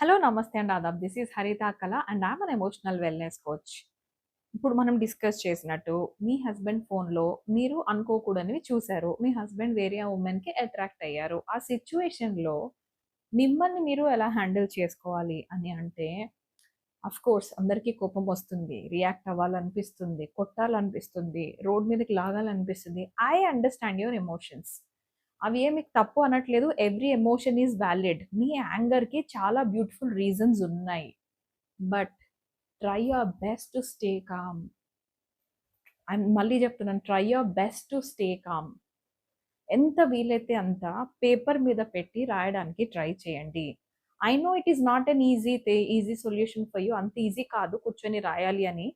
Hello నమస్తే and Aadab. This is Haritha Kala and I'm an emotional wellness coach. ఇప్పుడు మనం discuss చేసినట్టు మీ husband ఫోన్లో మీరు అనుకోకూడనివి చూశారు. మీ హస్బెండ్ వేరే ఉమెన్కి అట్రాక్ట్ అయ్యారు. ఆ సిచ్యువేషన్లో మిమ్మల్ని మీరు ఎలా హ్యాండిల్ చేసుకోవాలి అని అంటే అఫ్ కోర్స్ అందరికీ కోపం వస్తుంది రియాక్ట్ అవ్వాలనిపిస్తుంది కొట్టాలనిపిస్తుంది రోడ్ మీదకి లాగాలనిపిస్తుంది. ఐ అండర్స్టాండ్ యువర్ ఎమోషన్స్ అవి ఏ మీకు తప్పు అనట్లేదు. Every emotion is valid. మీ యాంగర్కి చాలా బ్యూటిఫుల్ రీజన్స్ ఉన్నాయి. But try your best to stay calm. And మళ్ళీ చెప్తున్నాను try your best to stay calm. ఎంత వీలైతే అంత పేపర్ మీద పెట్టి రాయడానికి ట్రై చేయండి. I know it is not an easy the easy solution for you. అంత ఈజీ కాదు కూర్చొని రాయాలి అని.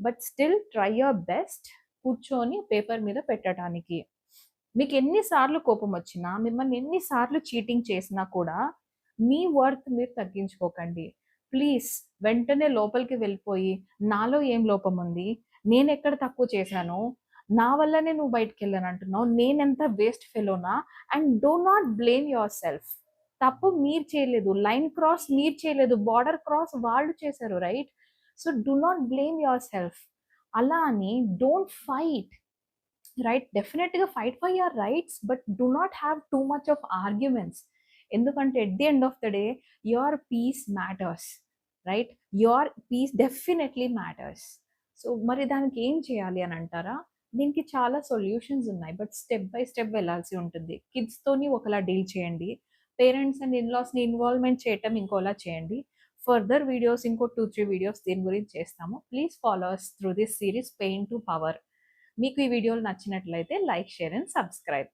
But still try your best కూర్చొని పేపర్ మీద పెట్టడానికి. మీకు ఎన్నిసార్లు కోపం వచ్చినా మిమ్మల్ని ఎన్నిసార్లు చీటింగ్ చేసినా కూడా మీ వర్త్ మీరు తగ్గించుకోకండి. ప్లీజ్ వెంటనే లోపలికి వెళ్ళిపోయి నాలో ఏం లోపం ఉంది? నేను ఎక్కడ తక్కువ చేశాను? నా వల్లనే నువ్వు బయటకు వెళ్ళాను అంటున్నావు. నేనెంత waste ఫెలోనా and do not blame yourself తప్పు మీరు చేయలేదు. లైన్ క్రాస్ మీరు చేయలేదు. బార్డర్ క్రాస్ వాళ్ళు చేశారు right so do not blame yourself అలా అని డోంట్ ఫైట్ రైట్ డెఫినెట్గా fight for your rights but do not have too much of arguments ఎందుకంటే at the end of the day your peace matters right your peace definitely matters so మరి దానికి ఏం చేయాలి అని అంటారా? దీనికి చాలా సొల్యూషన్స్ ఉన్నాయి బట్ స్టెప్ బై స్టెప్ వెళ్ళాల్సి ఉంటుంది. కిడ్స్తోని ఒకలా డీల్ చేయండి. పేరెంట్స్ అండ్ ఇన్లాస్ని ఇన్వాల్వ్మెంట్ చేయటం ఇంకోలా చేయండి. ఫర్దర్ వీడియోస్ ఇంకో టూ త్రీ వీడియోస్ దీని గురించి చేస్తాము. Please follows through this series pain to power మీకు ఈ వీడియోలు నచ్చినట్లయితే లైక్ షేర్ అండ్ సబ్స్క్రైబ్.